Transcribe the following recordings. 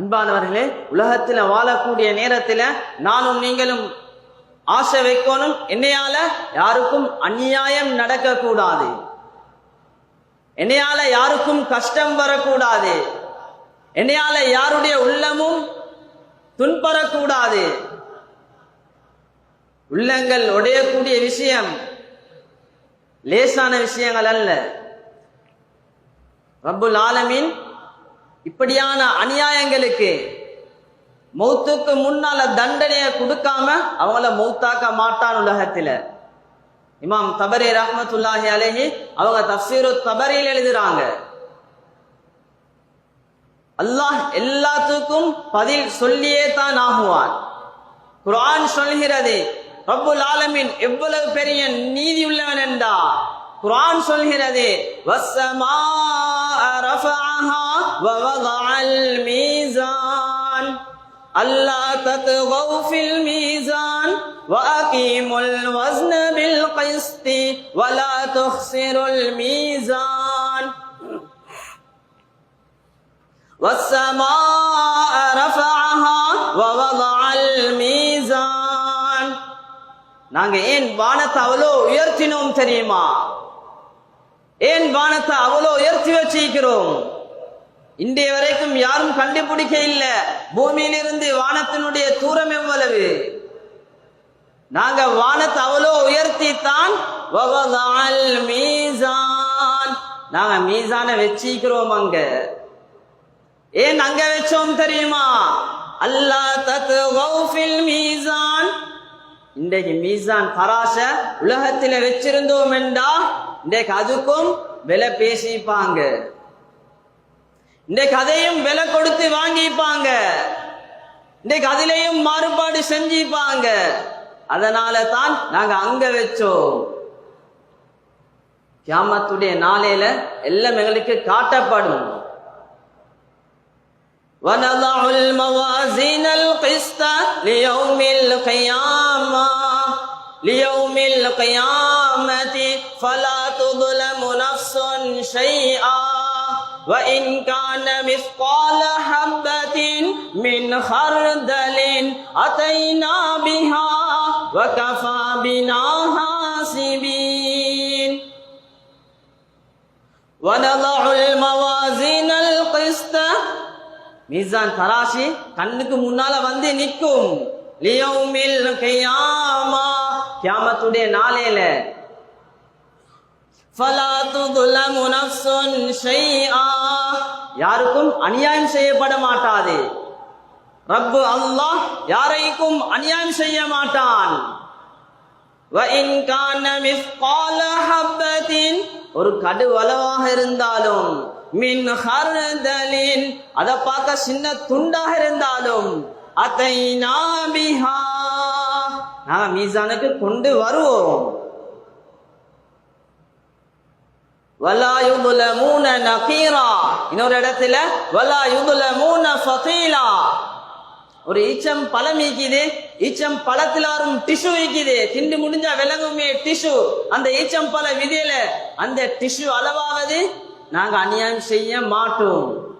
அன்பானவர்களே உலகத்தில் வாழக்கூடிய நேரத்தில் நானும் நீங்களும் ஆசை வைக்கணும் என்னையால யாருக்கும் அநியாயம் நடக்கக்கூடாது. என்னையால யாருக்கும் கஷ்டம் வரக்கூடாது. என்னையால யாருடைய உள்ளமும் துன்பரக்கூடாது உள்ளங்கள் உடையக்கூடிய விஷயம் லேசான விஷயங்கள் அல்ல. ரப்புல் ஆலமின் இப்படியான அநியாயங்களுக்கு மௌத்துக்கு முன்னால தண்டனையை கொடுக்காம அவங்கள மௌத்தாக்க மாட்டான் உலகத்துல. இமாம் தபரி ரஹமத்துல்லாஹி அலைஹி அவங்க தஃசீரு தபரியில் எழுதுறாங்க. அல்லாஹ் எல்லாத்துக்கும் பதில் சொல்லியே தான் ஆகுவான். குரான் சொல்கிறது ரப்புல் ஆலமின் எவ்வளவு பெரிய நீதி உள்ளவன் என்றா? குரான் சொல்கிறது வசமா ரஃபஅஹா வவதஅல் மீசான் அல்லா தத்கவ் ஃபில் மீசான் وأقيموا الوزن بالقسط ولا تخسروا الميزان والسماء رفعها ووضع الميزان நாங்க ஏன் வானத்தை அவ்வளோ உயர்த்தினோம் தெரியுமா ஏன் வானத்தை அவ்வளோ உயர்த்தி வச்சிருக்கிறோம்? இன்றைய வரைக்கும் யாரும் கண்டுபிடிக்க இல்லை பூமியிலிருந்து வானத்தினுடைய தூரம் எவ்வளவு? நாங்க வானத்தை அவ்வளோ உயர்த்தி தான் மீசான். நாங்க மீசான வச்சிக்கிறோம் அங்க. ஏன் அங்க வச்சோம் தெரியுமா? அல்லா தத்து மீசான். இன்றைக்கு மீசான் தராச உலகத்தில் வச்சிருந்தோம் என்றா இன்றைக்கு அதுக்கும் விலை பேசிப்பாங்க இன்றைக்கு அதையும் விலை கொடுத்து வாங்கிப்பாங்க இன்றைக்கு அதிலையும் மாறுபாடு செஞ்சிப்பாங்க அதனால தான் நாங்க அங்க வச்சோம் கியாமத்துடைய நாளையில எல்லாம் எங்களுக்கு காட்டப்படும் ونضع الموازين القسط ليوم القيامة ليوم القيامة فلا تظلم نفس شيئا وإن كان مثقال حبة من خردل أتينا بها وكفى بنا حاسبين ونضع الموازين القسط மீசான் தராசி கண்ணுக்கு முன்னால வந்து நிற்கும் லியௌமில் கியாமா கியாமத்துடைய நாளையில யாருக்கும் அநியாயம் செய்யப்பட மாட்டாது. ரப்பு அல்லாஹ் யாரைக்கும் அநியாயம் செய்ய மாட்டான். ஒரு கடு வளவாக இருந்தாலும் மின் ஹர்தலின் அதை பார்க்க சின்ன துண்டாக இருந்தாலும் அதை நாபிஹா நாங்கள் மீசானுக்கு கொண்டு வருவோம். இன்னொரு இடத்துல வலாயுதுல மூன ஒரு ஈச்சம் பழம் ஈக்குது ஈச்சம் பழத்தில் வரும் டிஷ்யூ ஈக்குது திண்டு முடிஞ்சா விலங்குமே டிஷ்யூ அந்த ஈச்சம் பழ விதியில அந்த டிஷ்யூ அளவாவது நாங்க அநியாயம் செய்ய மாட்டோம்.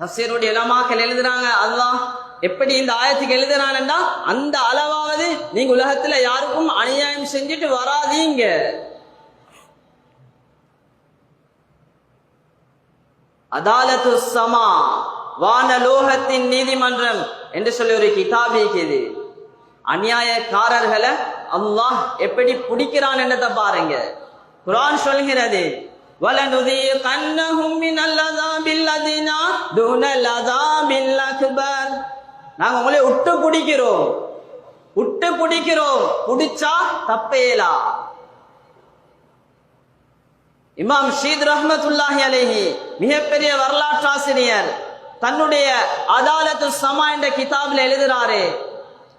தப்சீருடைய இளமாக்கள் எழுதுறாங்க அதுதான் எப்படி இந்த ஆயத்துக்கு எழுதுறாங்கன்னா அந்த அளவாவது நீங்க உலகத்துல யாருக்கும் அநியாயம் செஞ்சுட்டு வராதீங்க. அதாலத்து சமா வானலோகத்தின் நீதிமன்றம் என்று சொல்லி ஒரு கிதாப் இருக்குது அநியாயக்காரர்களை அல்லாஹ் எப்படி பிடிக்கிறான் என்னத பாருங்க. குரான் சொல்கிறது நாங்க உங்களை விட்டு பிடிக்கிறோம். விட்டு பிடிக்கிறோம். பிடிச்சா தப்பேலா இமாம் ஷீத் ரஹமத்துல்லாஹி அலைஹி மிகப்பெரிய வரலாற்றாசிரியர் தன்னுடைய அதாலத்து சமா என்ற கிதாபில் எழுதுறாரு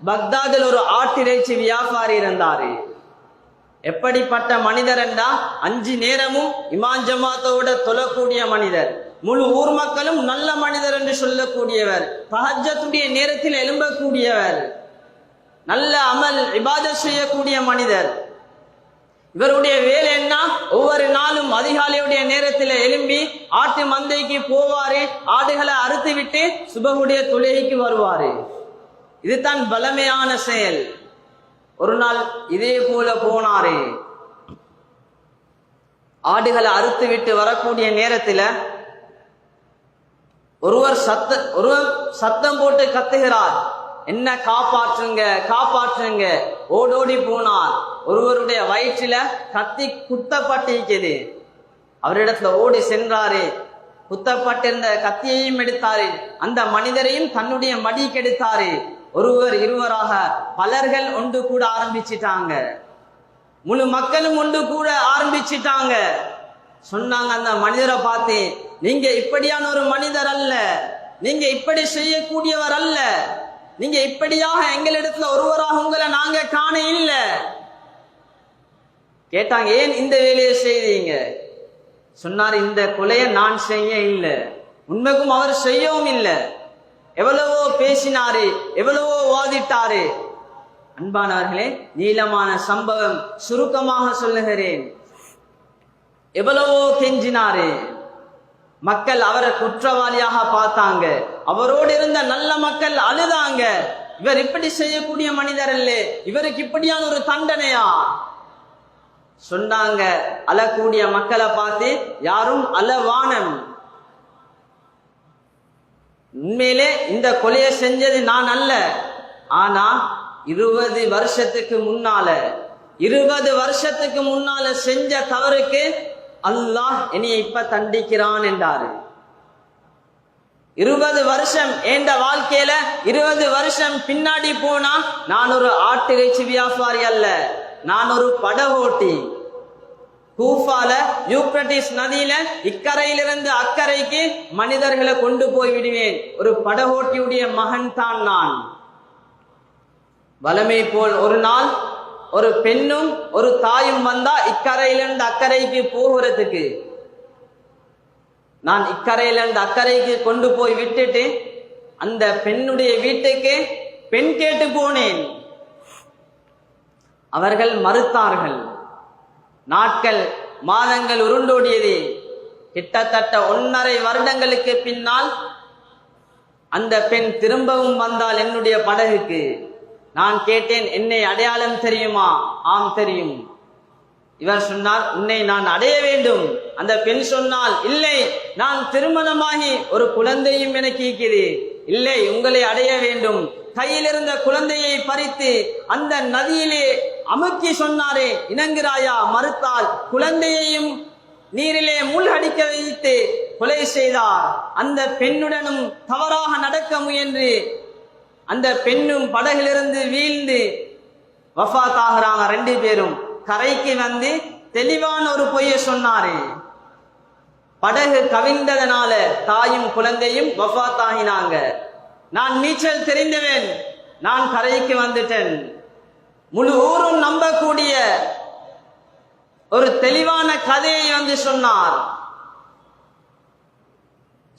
பக்தாதில் ஒரு ஆட்டிறைச்சி வியாபாரி இருந்தாரு. எப்படிப்பட்ட மனிதர் என்றா அஞ்சு நேரமும் இமான் ஜமாத்தோட தொழக்கூடிய மனிதர். முழு ஊர் மக்களும் நல்ல மனிதர் என்று சொல்லக்கூடியவர். தஹஜத்துடைய நேரத்தில் எழும்பக்கூடியவர். நல்ல அமல் இபாதத் செய்யக்கூடிய மனிதர். இவருடைய வேலை என்ன? ஒவ்வொரு நாளும் அதிகாலையுடைய நேரத்தில் எழும்பி ஆட்டு மந்தைக்கு போவாரு ஆடுகளை அறுத்து விட்டு சுபகுடைய தொழுகைக்கு வருவாரு. இதுதான் பலமையான செயல். ஒரு நாள் இதே போல போனாரு. ஆடுகளை அறுத்து விட்டு வரக்கூடிய நேரத்தில் ஒருவர் சத்த ஒருவர் சத்தம் போட்டு கத்துகிறார். என்ன காப்பாற்றுங்க காப்பாற்றுங்க ஓடோடி போனார். ஒருவருடைய வயிற்றில கத்தி குத்தப்பட்டிருக்கிறது. அவரிடத்துல ஓடி சென்றாரு. குத்தப்பட்டிருந்த கத்தியையும் எடுத்தாரு. அந்த மனிதரையும் தன்னுடைய மடி கெடுத்தாரு ஒருவர் இருவராக பலர்கள் ஒன்று கூட ஆரம்பிச்சிட்டாங்க. முழு மக்களும் ஒன்று கூட ஆரம்பிச்சிட்டாங்க. சொன்னாங்க அந்த மனிதரை பார்த்து நீங்க இப்படியான ஒரு மனிதர் அல்ல. நீங்க இப்படி செய்யக்கூடியவர் அல்ல. நீங்க இப்படியாக எங்களிடத்துல ஒருவராக உங்களை நாங்க காண இல்லை. கேட்டாங்க ஏன் இந்த வேலையை செய்தீங்க? சொன்னார் இந்த கொலையை நான் செய்ய இல்லை. உண்மைக்கும் அவர் செய்யவும் இல்லை. எவ்வளவோ பேசினாரு எவ்வளவோ வாதிட்டாரு. அன்பானவர்களே நீளமான சம்பவம் சுருக்கமாக சொல்லுகிறேன். எவ்வளவோ கெஞ்சினாரு. மக்கள் அவரை குற்றவாளியாக பார்த்தாங்க. அவரோடு இருந்த நல்ல மக்கள் அழுதாங்க. இவர் இப்படி செய்யக்கூடிய மனிதர் அல்ல. இவருக்கு இப்படியான ஒரு தண்டனையா? சொன்னாங்க. அழக்கூடிய மக்களை பார்த்து யாரும் அலவானம் உண்மையிலே இந்த கொலையை செஞ்சது நான் அல்ல. ஆனா இருபது வருஷத்துக்கு முன்னால இருபது வருஷத்துக்கு முன்னால செஞ்ச தவறுக்கு அல்லாஹ் என்னைய இப்ப தண்டிக்கிறான் என்றாரு. இருபது வருஷம் ஏண்ட வாழ்க்கையில இருபது வருஷம் பின்னாடி போனா நான் ஒரு ஆட்டுகைச்சி வியாபாரி அல்ல. நான் ஒரு படகோட்டி கூஃபால யூப்ரட்டிஸ் நதியில இக்கரையிலிருந்து அக்கறைக்கு மனிதர்களை கொண்டு போய் விடுவேன். ஒரு படகோட்டியுடைய மகன் தான் நான். வலமை போல் ஒரு நாள் ஒரு பெண்ணும் ஒரு தாயும் வந்தா இக்கரையிலிருந்து அக்கறைக்கு போகிறதுக்கு. நான் இக்கரையிலிருந்து அக்கறைக்கு கொண்டு போய் விட்டுட்டு அந்த பெண்ணுடைய வீட்டுக்கு பெண் கேட்டு போனேன். அவர்கள் மறுத்தார்கள். நாட்கள் மாதங்கள் உருண்டோடியது. கிட்டத்தட்ட ஒன்னரை வருடங்களுக்கு பின்னால் அந்த பெண் திரும்பவும் வந்தால் என்னுடைய படகுக்கு. நான் கேட்டேன் என்னை அடையாளம் தெரியுமா? ஆம் தெரியும். இவர் சொன்னார் உன்னை நான் அடைய வேண்டும். அந்த பெண் சொன்னால் இல்லை நான் திருமணமாகி ஒரு குழந்தையும் எனக்கு ஈக்குது இல்லை உங்களை அடைய வேண்டும். கையில் இருந்த குழந்தையை பறித்து அந்த நதியிலே அமுக்கி சொன்னாரே இணங்குறாயா மறுத்தால் குழந்தையையும் நீரிலே மூழ்கடிக்க வைத்து கொலை செய்தார். அந்த பெண்ணுடனும் தவறாக நடக்க முயன்று. அந்த பெண்ணும் படகிலிருந்து வீழ்ந்து வஃபாத் ஆகுறாங்க ரெண்டு பேரும். கரைக்கு வந்து தெளிவான ஒரு பொய்யை சொன்னாரு. படகு கவிழ்ந்ததனால தாயும் குழந்தையும் வஃபாத் ஆகினாங்க நான் நீச்சல் தெரிந்தவன். நான் கரைக்கு வந்துட்டேன். முழு ஊரும் நம்பக்கூடிய ஒரு தெளிவான கதையை வந்து சொன்னார்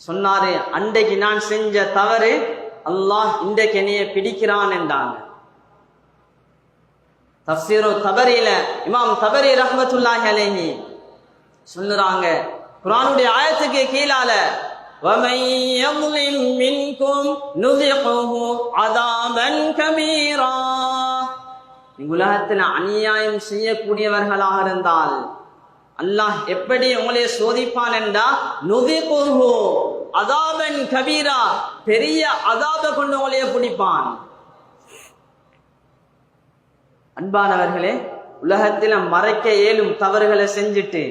சொன்னாரு அன்றைக்கு நான் செஞ்ச தவறு அல்லாஹ் இன்றைக்கு என்னைய பிடிக்கிறான் என்றாங்க தப்சீரு தபரியில இமாம் தபரி ரஹ்மத்துல்லாஹி அலைஹி சொல்லுறாங்க குர்ஆனுடைய ஆயத்துக்கு கீழால وَمَن يَظْلِم مِّنكُمْ نُذِقْهُ عَذَابًا كَبِيرًا நீங்க உலகத்தில் அநியாயம் செய்யக்கூடியவர்களாக இருந்தால் அல்லாஹ் எப்படி உங்களை சோதிப்பான் என்றா நுதிகுஹு அதாபன் கபீரா பெரிய அதாப கொண்டு உங்களைய பிடிப்பான். அன்பானவர்களே உலகத்தில் மறைக்க இயலும் தவறுகளை செஞ்சுட்டு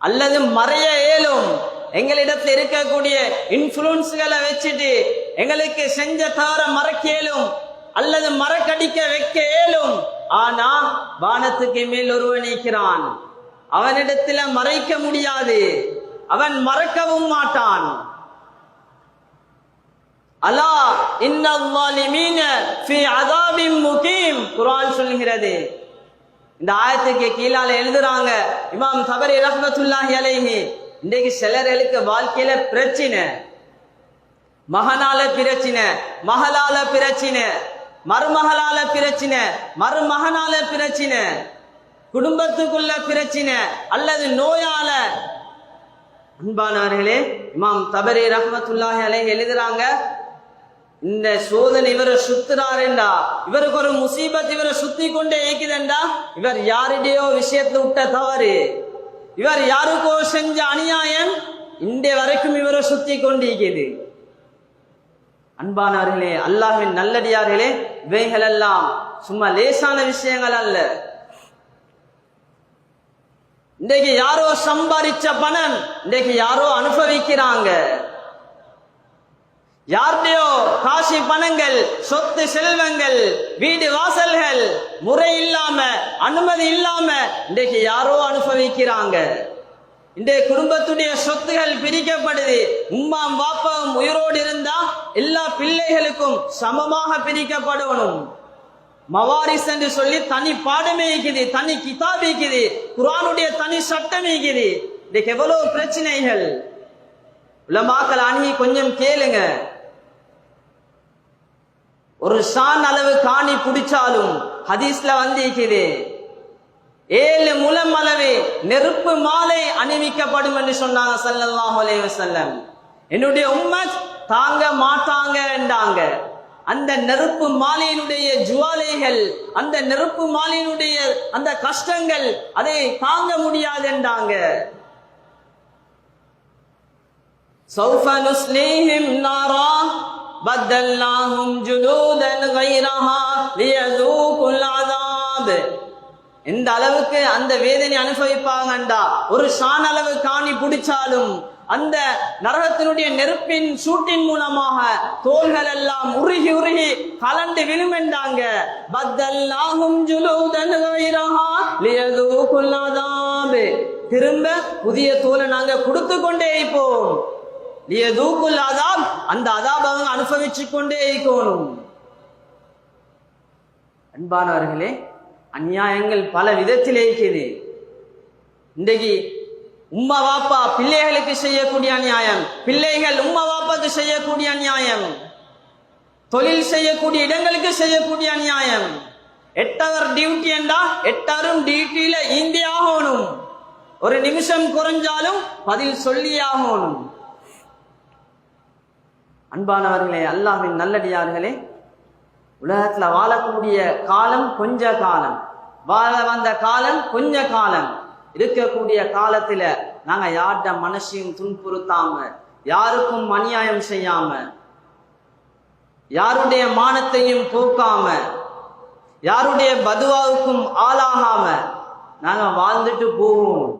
அல்லது மறைய இயலும் எங்களிடத்தில் இருக்கக்கூடிய இன்ஃபுளுன்ஸ்களை வச்சுட்டு எங்களுக்கு செஞ்ச தவற மறைக்க இயலும் அல்லது மரக்கடிக்க வைக்க இயலும். ஆனா வானத்துக்கு மேல் ஒருவன் நிற்கிறான் அவனிடத்துல மறைக்க முடியாது. அவன் மறக்கவும் மாட்டான். அலா இன்னல்லாலிமீன ஃபி அதாபின் முகீம். குர்ஆன் சொல்கிறது இந்த ஆயத்துக்கு கீழால எழுதுறாங்க. இமாம் தபரி ரஹ்மத்துல்லாஹி அலைஹி. இன்றைக்கு சிலர்களுக்கு வாழ்க்கையில பிரச்சனை. மகனால பிரச்சனை மகளால பிரச்சனை. மருமகளால பிரச்சனை மருமகனால பிரச்சனை குடும்பத்துக்குள்ள பிரச்சனை அல்லது நோயால. அன்பானவர்களே இமாம் தபரி ரஹ்மத்துல்லாஹி அலை எழுதுறாங்க இந்த சோதனை இவரை சுத்துறாருண்டா? இவருக்கு ஒரு முசீபத் இவரை சுத்தி கொண்டே இருக்குதுண்டா? இவர் யாருடையோ விஷயத்தை விட்ட தவறு. இவர் யாருக்கோ செஞ்ச அநியாயம் இன்றைய வரைக்கும் இவரை சுத்தி கொண்டிருக்கிறது அன்பானவர்களே அல்லாஹின் நல்லடியார்களே இவைகள் எல்லாம் சும்மா லேசான விஷயங்கள் அல்ல. இன்றைக்கு யாரோ சம்பாதிச்ச பணம் இன்றைக்கு யாரோ அனுபவிக்கிறாங்க. யார்டையோ காசி பணங்கள் சொத்து செல்வங்கள் வீடு வாசல்கள் முறை இல்லாம அனுமதி இல்லாம இன்றைக்கு யாரோ அனுபவிக்கிறாங்க. இன்றைய குடும்பத்துடைய சொத்துகள் பிரிக்கப்படுது. உம்மாம் பாப்பாவும் உயிரோடு இருந்தா எல்லா பிள்ளைகளுக்கும் சமமாக பிரிக்கப்படணும். மவாரிஸ் என்று சொல்லி தனி பாடமே இருக்குது தனி கிதாப் இருக்குது குரானுடைய தனி சட்டம் இருக்குது. இதுக்கு எவ்வளவு பிரச்சனைகள்? உலமாக்கள் அணுகி கொஞ்சம் கேளுங்க. ஒரு ஷான் அளவு காணி பிடிச்சாலும் ஹதீஸ்ல வந்து இருக்குது ஏழு முலம் அளவு நெருப்பு மாலை அணிவிக்கப்படும் என்று சொன்னாங்க சல்லாஹ் அலைஹி வஸல்லம். என்னுடைய உம்மத் தாங்க மாட்டாங்க என்றாங்க அந்த நெருப்பு மாலையினுடைய ஜுவாலைகள் அந்த நெருப்பு மாலையினுடைய அந்த கஷ்டங்கள் அதை தாங்க முடியாது என்றாங்க سوف نسليهم نارا بدلناهم جلودا غيرها ليذوقوا العذاب எந்த அளவுக்கு அந்த வேதனை அனுபவிப்பாங்கண்டா ஒரு ஷான் அளவு காணி பிடிச்சாலும் அந்த நரகத்தினுடைய நெருப்பின் சூட்டின் மூலமாக தோள்கள் எல்லாம் உருகி உருகி கலண்டு விழுமென்றாங்க. பத்தல்லாகும் ஜுலூதன் திரும்ப புதிய தோலை நாங்க கொடுத்து கொண்டே இருப்போம். லியதூகுல் அதாப் அந்த அதாப் அவங்க அனுபவிச்சு கொண்டே இருக்கணும். அன்பானவர்களே அநியாயங்கள் பல விதத்திலே இருக்குது. இன்றைக்கு உம்மா வாப்பா பிள்ளைகளுக்கு செய்யக்கூடிய அநியாயம். பிள்ளைகள் உம்மா வாப்பாக்கு செய்யக்கூடிய நியாயம் தொழில் செய்யக்கூடிய இடங்களுக்கு செய்யக்கூடிய அநியாயம். எட்டவர் டியூட்டி என்றா எட்டரும் டியூட்டியில இந்தியாகணும் ஒரு நிமிஷம் குறைஞ்சாலும் பதில் சொல்லியாகணும் அன்பானவர்களே அல்லாஹ்வின் நல்லடியார்களே உலகத்துல வாழக்கூடிய காலம் கொஞ்ச காலம். வாழ வந்த காலம் கொஞ்ச காலம். இருக்கக்கூடிய காலத்துல நாங்க யார்கிட்ட மனசையும் துன்புறுத்தாம யாருக்கும் அநியாயம் செய்யாம யாருடைய மானத்தையும் போக்காம யாருடைய பதுவாவுக்கும் ஆளாகாம நாங்க வாழ்ந்துட்டு போவோம்.